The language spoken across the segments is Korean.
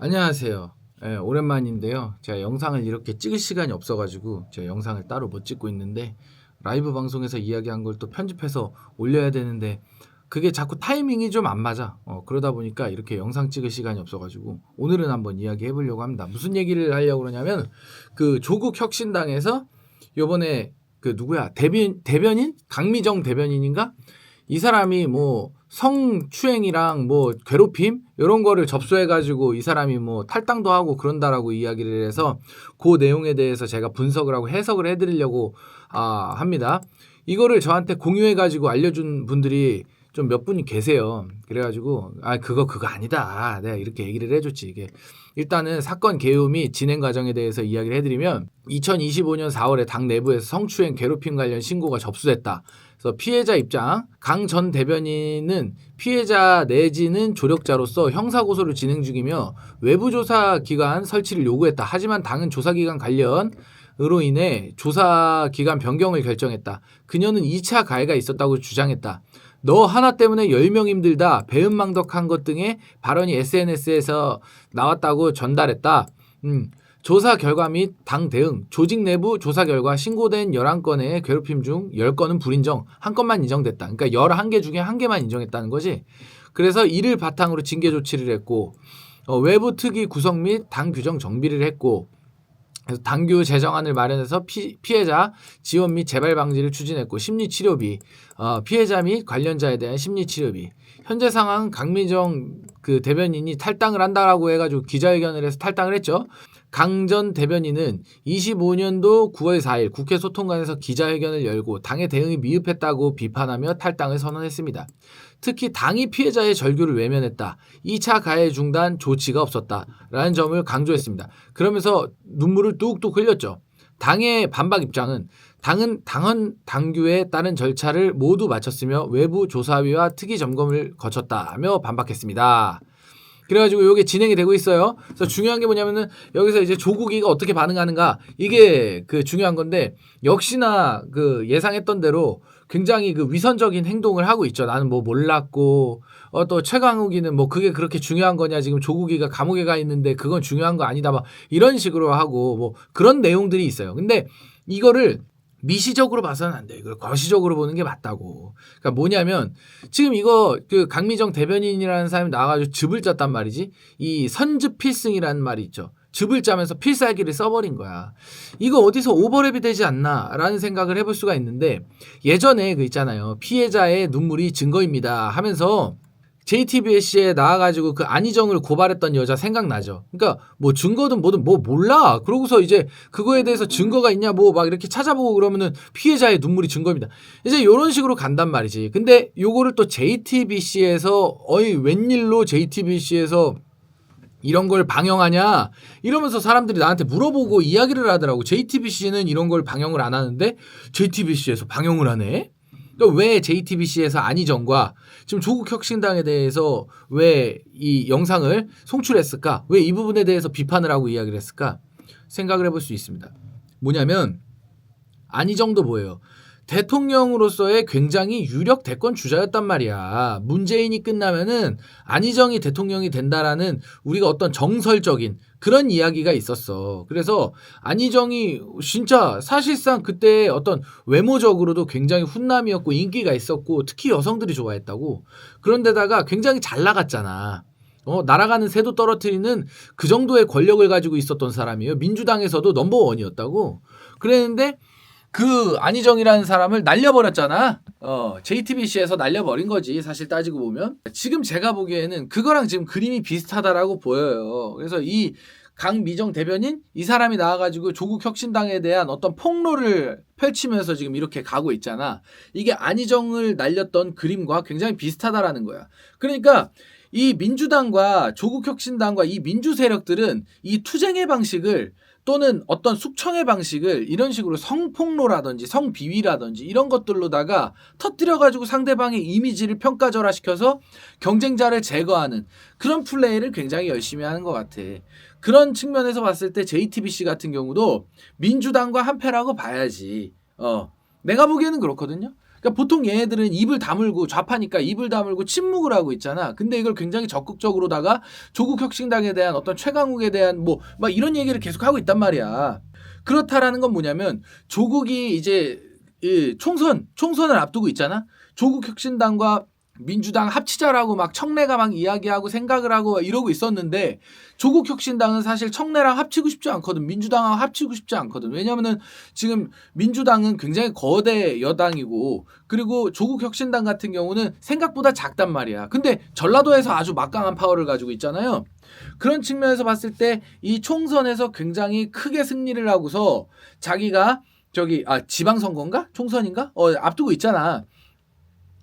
안녕하세요. 예, 오랜만인데요. 제가 영상을 이렇게 찍을 시간이 없어가지고 제가 영상을 따로 못 찍고 있는데 라이브 방송에서 이야기한 걸 또 편집해서 올려야 되는데 그게 자꾸 타이밍이 좀 안 맞아. 어, 그러다 보니까 이렇게 영상 찍을 시간이 없어가지고 오늘은 한번 이야기해 보려고 합니다. 무슨 얘기를 하려고 그러냐면 그 조국 혁신당에서 요번에 그 누구야 대변 대변인 강미정 대변인인가 이 사람이 뭐 성추행이랑 뭐 괴롭힘 이런 거를 접수해 가지고 이 사람이 뭐 탈당도 하고 그런다라고 이야기를 해서 그 내용에 대해서 제가 분석을 하고 해석을 해 드리려고 아, 합니다. 이거를 저한테 공유해 가지고 알려 준 분들이 좀 몇 분이 계세요. 그래 가지고 아 그거 그거 아니다. 내가 이렇게 얘기를 해 줬지 이게 일단은 사건 개요 및 진행 과정에 대해서 이야기를 해 드리면 2025년 4월에 당 내부에서 성추행 괴롭힘 관련 신고가 접수됐다. 그래서 피해자 입장 강 전 대변인은 피해자 내지는 조력자로서 형사고소를 진행 중이며 외부 조사 기관 설치를 요구했다. 하지만 당은 조사 기관 관련 으로 인해 조사 기간 변경을 결정했다. 그녀는 2차 가해가 있었다고 주장했다. 너 하나 때문에 10명 힘들다. 배은망덕한 것 등의 발언이 SNS에서 나왔다고 전달했다. 음, 조사 결과 및 당 대응, 조직 내부 조사 결과 신고된 11건의 괴롭힘 중 10건은 불인정, 한 건만 인정됐다. 그러니까 11개 중에 한 개만 인정했다는 거지. 그래서 이를 바탕으로 징계 조치를 했고 어, 외부 특위 구성 및 당 규정 정비를 했고 그래서 당규 제정안을 마련해서 피, 피해자 지원 및 재발 방지를 추진했고 심리 치료비, 어, 피해자 및 관련자에 대한 심리 치료비. 현재 상황 강미정 그 대변인이 탈당을 한다라고 해가지고 기자회견을 해서 탈당을 했죠. 강전 대변인은 25년도 9월 4일 국회 소통관에서 기자회견을 열고 당의 대응이 미흡했다고 비판하며 탈당을 선언했습니다. 특히 당이 피해자의 절규를 외면했다. 2차 가해 중단 조치가 없었다. 라는 점을 강조했습니다. 그러면서 눈물을 뚝뚝 흘렸죠. 당의 반박 입장은 당은 당헌 당규에 따른 절차를 모두 마쳤으며 외부 조사위와 특위 점검을 거쳤다며 반박했습니다. 그래가지고 이게 진행이 되고 있어요. 그래서 중요한 게 뭐냐면은 여기서 이제 조국이가 어떻게 반응하는가 이게 그 중요한 건데 역시나 그 예상했던 대로 굉장히 그 위선적인 행동을 하고 있죠. 나는 뭐 몰랐고 어 또 최강욱이는 뭐 그게 그렇게 중요한 거냐 지금 조국이가 감옥에 가 있는데 그건 중요한 거 아니다 막 이런 식으로 하고 뭐 그런 내용들이 있어요. 근데 이거를 미시적으로 봐서는 안 돼. 이걸 거시적으로 보는 게 맞다고. 그러니까 뭐냐면 지금 이거 그 강미정 대변인이라는 사람이 나와가지고 즙을 짰단 말이지. 이 선즙 필승이라는 말이 있죠. 즙을 짜면서 필살기를 써버린 거야. 이거 어디서 오버랩이 되지 않나라는 생각을 해볼 수가 있는데 예전에 그 있잖아요. 피해자의 눈물이 증거입니다 하면서 JTBC에 나와가지고 그 안희정을 고발했던 여자 생각나죠. 그러니까 뭐 증거든 뭐든 뭐 몰라. 그러고서 이제 그거에 대해서 증거가 있냐 뭐 막 이렇게 찾아보고 그러면은 피해자의 눈물이 증거입니다. 이제 이런 식으로 간단 말이지. 근데 요거를 또 JTBC에서 어이 웬일로 JTBC에서 이런 걸 방영하냐 이러면서 사람들이 나한테 물어보고 이야기를 하더라고. JTBC는 이런 걸 방영을 안 하는데 JTBC에서 방영을 하네. 왜 JTBC에서 안희정과 지금 조국 혁신당에 대해서 왜 이 영상을 송출했을까? 왜 이 부분에 대해서 비판을 하고 이야기를 했을까? 생각을 해볼 수 있습니다. 뭐냐면 안희정도 뭐예요? 대통령으로서의 굉장히 유력 대권 주자였단 말이야. 문재인이 끝나면은 안희정이 대통령이 된다라는 우리가 어떤 정설적인 그런 이야기가 있었어. 그래서 안희정이 진짜 사실상 그때 어떤 외모적으로도 굉장히 훈남이었고 인기가 있었고 특히 여성들이 좋아했다고. 그런데다가 굉장히 잘 나갔잖아. 어, 날아가는 새도 떨어뜨리는 그 정도의 권력을 가지고 있었던 사람이에요. 민주당에서도 넘버원이었다고. 그랬는데 그 안희정이라는 사람을 날려버렸잖아. 어, JTBC에서 날려버린 거지. 사실 따지고 보면. 지금 제가 보기에는 그거랑 지금 그림이 비슷하다라고 보여요. 그래서 이 강미정 대변인 이 사람이 나와가지고 조국 혁신당에 대한 어떤 폭로를 펼치면서 지금 이렇게 가고 있잖아. 이게 안희정을 날렸던 그림과 굉장히 비슷하다라는 거야. 그러니까 이 민주당과 조국 혁신당과 이 민주 세력들은 이 투쟁의 방식을 또는 어떤 숙청의 방식을 이런 식으로 성폭로라든지 성비위라든지 이런 것들로다가 터뜨려가지고 상대방의 이미지를 평가절하 시켜서 경쟁자를 제거하는 그런 플레이를 굉장히 열심히 하는 것 같아. 그런 측면에서 봤을 때 JTBC 같은 경우도 민주당과 한패라고 봐야지. 어, 내가 보기에는 그렇거든요. 그러니까 보통 얘네들은 입을 다물고 좌파니까 입을 다물고 침묵을 하고 있잖아. 근데 이걸 굉장히 적극적으로다가 조국 혁신당에 대한 어떤 최강욱에 대한 뭐 막 이런 얘기를 계속 하고 있단 말이야. 그렇다라는 건 뭐냐면 조국이 이제 이 총선 총선을 앞두고 있잖아. 조국 혁신당과 민주당 합치자라고 막 청래가 막 이야기하고 생각을 하고 이러고 있었는데 조국 혁신당은 사실 청래랑 합치고 싶지 않거든. 민주당하고 합치고 싶지 않거든. 왜냐면은 지금 민주당은 굉장히 거대 여당이고 그리고 조국 혁신당 같은 경우는 생각보다 작단 말이야. 근데 전라도에서 아주 막강한 파워를 가지고 있잖아요. 그런 측면에서 봤을 때 이 총선에서 굉장히 크게 승리를 하고서 자기가 저기 아 지방선거인가 총선인가 어 앞두고 있잖아.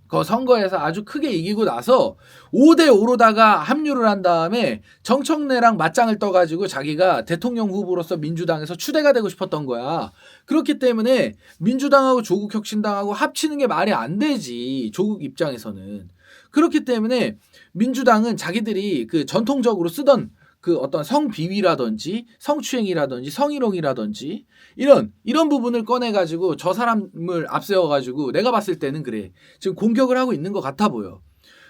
그 선거에서 아주 크게 이기고 나서 5대 5로다가 합류를 한 다음에 정청래랑 맞짱을 떠가지고 자기가 대통령 후보로서 민주당에서 추대가 되고 싶었던 거야. 그렇기 때문에 민주당하고 조국 혁신당하고 합치는 게 말이 안 되지. 조국 입장에서는. 그렇기 때문에 민주당은 자기들이 그 전통적으로 쓰던 그 어떤 성비위라든지 성추행이라든지 성희롱이라든지 이런 이런 부분을 꺼내 가지고 저 사람을 앞세워 가지고 내가 봤을 때는 그래. 지금 공격을 하고 있는 것 같아 보여.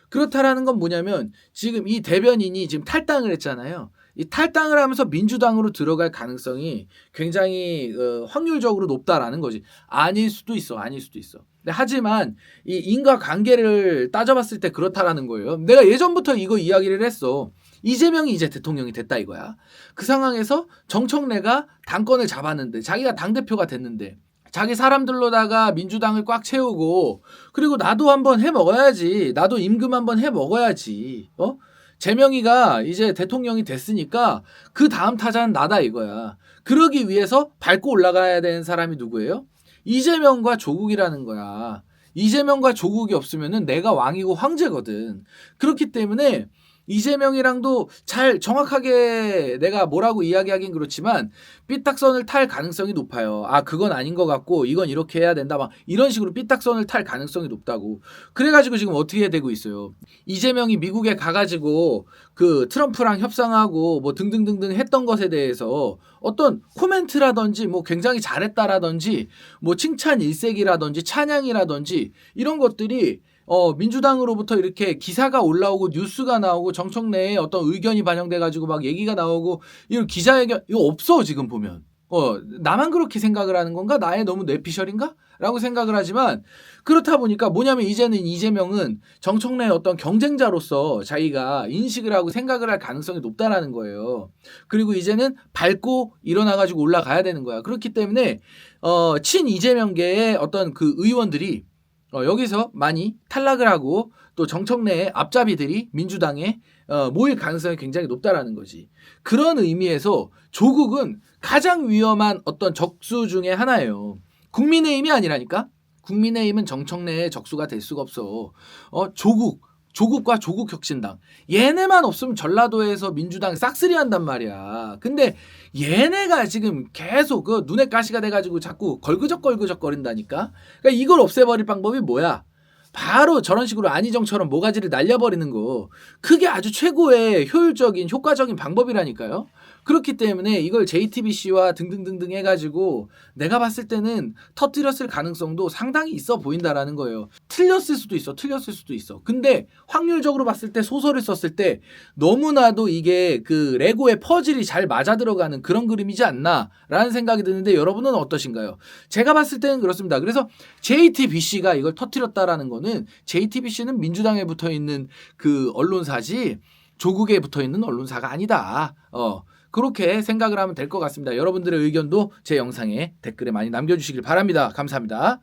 그렇다라는 건 뭐냐면 지금 이 대변인이 지금 탈당을 했잖아요. 이 탈당을 하면서 민주당으로 들어갈 가능성이 굉장히 어, 확률적으로 높다라는 거지. 아닐 수도 있어 아닐 수도 있어. 하지만 이 인과 관계를 따져봤을 때 그렇다라는 거예요. 내가 예전부터 이거 이야기를 했어 이재명이 이제 대통령이 됐다 이거야. 그 상황에서 정청래가 당권을 잡았는데 자기가 당 대표가 됐는데 자기 사람들로다가 민주당을 꽉 채우고 그리고 나도 한번 해 먹어야지. 나도 임금 한번 해 먹어야지. 어? 재명이가 이제 대통령이 됐으니까 그 다음 타자는 나다 이거야. 그러기 위해서 밟고 올라가야 되는 사람이 누구예요? 이재명과 조국이라는 거야. 이재명과 조국이 없으면은 내가 왕이고 황제거든. 그렇기 때문에 이재명이랑도 잘 정확하게 내가 뭐라고 이야기하긴 그렇지만 삐딱선을 탈 가능성이 높아요. 아 그건 아닌 것 같고 이건 이렇게 해야 된다 막 이런 식으로 삐딱선을 탈 가능성이 높다고. 그래가지고 지금 어떻게 되고 있어요. 이재명이 미국에 가가지고 그 트럼프랑 협상하고 뭐 등등등등 했던 것에 대해서 어떤 코멘트라든지 뭐 굉장히 잘했다라든지 뭐 칭찬 일색이라든지 찬양이라든지 이런 것들이 어, 민주당으로부터 이렇게 기사가 올라오고 뉴스가 나오고 정청래의 어떤 의견이 반영돼 가지고 막 얘기가 나오고 이런 기자회견 이거 없어 지금 보면. 어, 나만 그렇게 생각을 하는 건가? 나의 너무 뇌피셜인가? 라고 생각을 하지만 그렇다 보니까 뭐냐면 이제는 이재명은 정청래의 어떤 경쟁자로서 자기가 인식을 하고 생각을 할 가능성이 높다라는 거예요. 그리고 이제는 밟고 일어나 가지고 올라가야 되는 거야. 그렇기 때문에 어, 친 이재명계의 어떤 그 의원들이 어, 여기서 많이 탈락을 하고 또 정청래의 앞잡이들이 민주당에 어, 모일 가능성이 굉장히 높다라는 거지. 그런 의미에서 조국은 가장 위험한 어떤 적수 중에 하나예요. 국민의힘이 아니라니까. 국민의힘은 정청래의 적수가 될 수가 없어. 어, 조국, 조국과 조국 혁신당. 얘네만 없으면 전라도에서 민주당 싹쓸이 한단 말이야. 근데 얘네가 지금 계속 그 눈에 가시가 돼가지고 자꾸 걸그적걸그적 거린다니까. 그러니까 이걸 없애버릴 방법이 뭐야? 바로 저런 식으로 안희정처럼 모가지를 날려버리는 거. 그게 아주 최고의 효율적인 효과적인 방법이라니까요. 그렇기 때문에 이걸 JTBC와 등등등등 해가지고 내가 봤을 때는 터뜨렸을 가능성도 상당히 있어 보인다라는 거예요. 틀렸을 수도 있어, 틀렸을 수도 있어. 근데 확률적으로 봤을 때 소설을 썼을 때 너무나도 이게 그 레고의 퍼즐이 잘 맞아 들어가는 그런 그림이지 않나라는 생각이 드는데 여러분은 어떠신가요? 제가 봤을 때는 그렇습니다. 그래서 JTBC가 이걸 터뜨렸다라는 거는 JTBC는 민주당에 붙어 있는 그 언론사지 조국에 붙어 있는 언론사가 아니다. 어. 그렇게 생각을 하면 될 것 같습니다. 여러분들의 의견도 제 영상에 댓글에 많이 남겨주시길 바랍니다. 감사합니다.